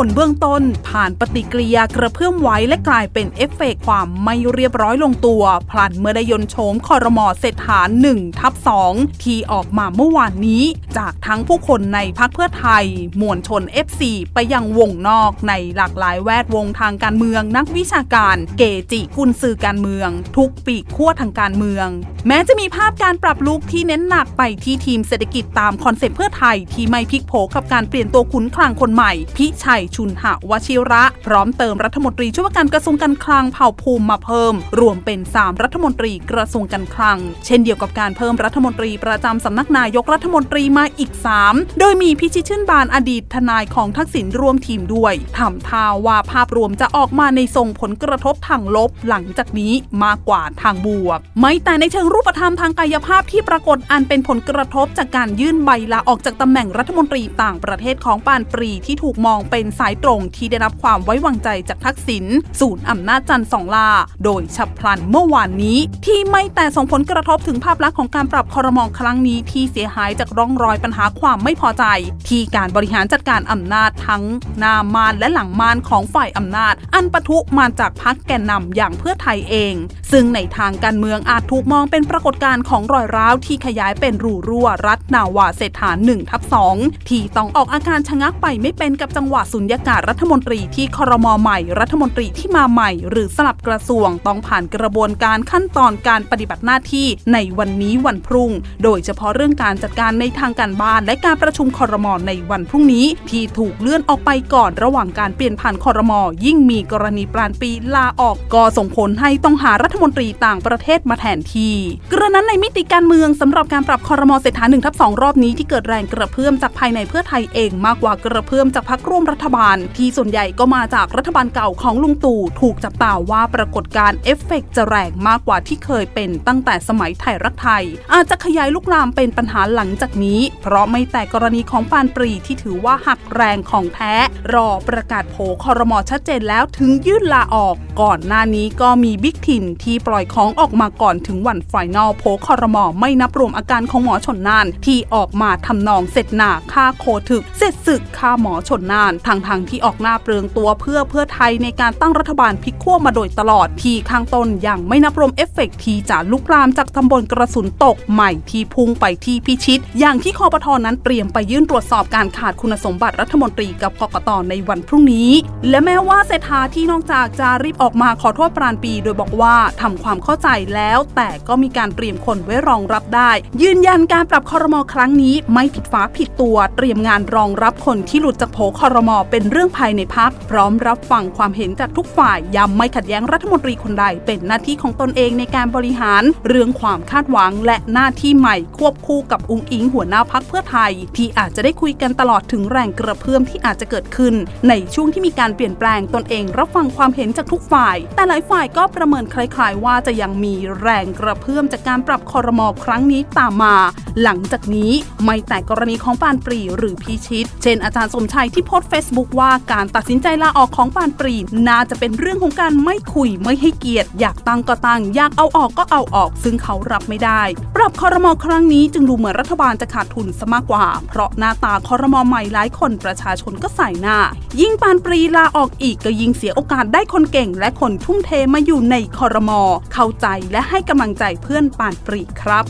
ผลเบื้องต้น ผ่านปฏิกิริยากระเพื่อมไว้และกลายเป็นเอฟเฟกต์ความไม่เรียบร้อยลงตัว พลันเมื่อได้ยนโฉมคอรมอเศรษฐา1ทับ2ที่ออกมาเมื่อวานนี้ จากทั้งผู้คนในพักเพื่อไทย มวลชน F4 ไปยังวงนอกในหลากหลายแวดวงทางการเมืองนักวิชาการ เกจิกุลสื่อการเมือง ทุกปีขั้วทางการเมือง แม้จะมีภาพการปรับลุกที่เน้นหนักไปที่ทีมเศรษฐกิจตามคอนเซ็ปต์เพื่อไทยที่ไม่พลิกโผกับการเปลี่ยนตัวขุนคลังคนใหม่ พิชัยชุนหะวชิระ พร้อมเติมรัฐมนตรีช่วยว่าการกระทรวงการคลังเผ่าภูมิมาเพิ่ม รวมเป็น 3 รัฐมนตรีกระทรวงการคลัง เช่นเดียวกับการเพิ่มรัฐมนตรีประจำสำนักนายกรัฐมนตรีมาอีก 3 โดยมีพิชิตชื่นบานอดีตทนายของทักษิณร่วมทีมด้วยทำท่าว่าภาพรวมจะออกมาในทรงผลกระทบทางลบหลังจากนี้มากกว่าทางบวก ไม่แต่ในเชิงรูปธรรมทางกายภาพที่ปรากฏอันเป็นผลกระทบจากการยื่นใบลาออกจากตำแหน่งรัฐมนตรีต่างประเทศของปานปรีที่ถูกมองเป็นสายตรงที่ได้รับความไว้วางใจจากทักษิณศูนย์อำนาจจันทร์สองลา โดยฉับพลันเมื่อวานนี้ ที่ไม่แต่ส่งผลกระทบถึงภาพลักษณ์ของการปรับคอรมองครั้งนี้ที่เสียหายจากร่องรอยปัญหาความไม่พอใจ ที่การบริหารจัดการอำนาจทั้งหน้ามานและหลังมานของฝ่ายอำนาจ อันปะทุมาจากพรรคแกนนำอย่างเพื่อไทยเอง ซึ่งในทางการเมืองอาจถูกมองเป็นปรากฏการณ์ของรอยร้าวที่ขยายเป็นรูรั่วรัฐนาวาเศรษฐา1ทับ2ที่ต้องออกอาการชะงักไปไม่เป็นกับจังหวะสุญญากาศรัฐมนตรีที่ครมใหม่ รัฐมนตรีที่มาใหม่ หรือสลับกระทรวงต้องผ่านกระบวนการขั้นตอนการปฏิบัติหน้าที่ในวันนี้วันพรุ่ง โดยเฉพาะเรื่องการจัดการในทางการบ้านและการประชุมครมในวันพรุ่งนี้ที่ถูกเลื่อนออกไปก่อนระหว่างการเปลี่ยนผ่านคอรมอยิ่งมีกรณีปลานปีลาออกก็ส่งผลให้ต้องหารัฐมนตรีต่างประเทศมาแทนที่ กระนั้นในมิติการเมืองสำหรับการปรับคอรมอเศรษฐา1ทับ2รอบนี้ที่เกิดแรงกระเพื่อมจากภายในเพื่อไทยเองมากกว่ากระเพื่อมจากพรรคร่วมรัฐบาล ที่ส่วนใหญ่ก็มาจากรัฐบาลเก่าของลุงตู่ถูกจับตาว่าปรากฏการเอฟเฟกต์จะแรงมากกว่าที่เคยเป็นตั้งแต่สมัยไทยรักไทย อาจจะขยายลุกลามเป็นปัญหาหลังจากนี้ เพราะไม่แต่กรณีของปานปรีที่ถือว่าหักแรงของแท้ รอประกาศโผคอรมอชัดเจนแล้วถึงยื่นลาออก ก่อนหน้านี้ก็มีบิ๊กทินที่ปล่อยของออกมาก่อนถึงวันไฟนอลโผคอรมอไม่นับรวมอาการของหมอชนน่าน ที่ออกมาทำนองเสร็จหนาฆ่าโคถึก เสร็จศึกฆ่าหมอชนน่านทางทางที่ออกหน้าเปลืองตัวเพื่อเพื่อไทยในการตั้งรัฐบาลพลิกขั้วมาโดยตลอดที่ข้างต้นยังไม่นับรวมเอฟเฟกต์ที่จะลุกลามจากตำบลกระสุนตกใหม่ที่พุ่งไปที่พิชิต อย่างที่คอปทอนั้นเตรียมไปยื่นตรวจสอบการขาดคุณสมบัติรัฐมนตรีกับกกตในวันพรุ่งนี้ และแม้ว่าเศรษฐาที่นอกจากจะรีบออกมาขอโทษปราณปี โดยบอกว่าทำความเข้าใจแล้ว แต่ก็มีการเตรียมคนไว้รองรับได้ ยืนยันการปรับคอรมอครั้งนี้ ไม่ผิดฟ้าผิดตัว เตรียมงานรองรับคนที่หลุดจากโผคอรมอเป็นเรื่องภายในพักพร้อมรับฟังความเห็นจากทุกฝ่ายย้ำไม่ขัดแย้งรัฐมนตรีคนใดเป็นหน้าที่ของตนเองในการบริหาร เรื่องความคาดหวังและหน้าที่ใหม่ควบคู่กับอุ้งอิงหัวหน้าพักเพื่อไทย ที่อาจจะได้คุยกันตลอดถึงแรงกระเพื่อมที่อาจจะเกิดขึ้น ในช่วงที่มีการเปลี่ยนแปลงตนเองรับฟังความเห็นจากทุกฝ่าย แต่หลายฝ่ายก็ประเมินคล้ายๆ ว่าจะยังมีแรงกระเพื่อมจากการปรับคอรมอครั้งนี้ตามมา หลังจากนี้ไม่แต่กรณีของปานปรีหรือพิชิต เช่นอาจารย์สมชัยที่โพสต์เฟซบุ๊กว่าการตัดสินใจลาออกของปานปรีน่าจะเป็นเรื่องของการไม่คุยไม่ให้เกียรติ อยากตั้งก็ตั้งอยากเอาออกก็เอาออก ซึ่งเขารับไม่ได้ ปรับคอรมอครั้งนี้จึงดูเหมือนรัฐบาลจะขาดทุนซะมากกว่า เพราะหน้าตาคอรมอใหม่หลายายคนประชาชนก็ใส่หน้า ยิ่งปานปรีลาออกอีกก็ยิ่งเสียโอกาสได้คนเก่ง และคนทุ่มเทมาอยู่ในคอรมอเข้าใจและให้กำลังใจเพื่อนปานปรีครับ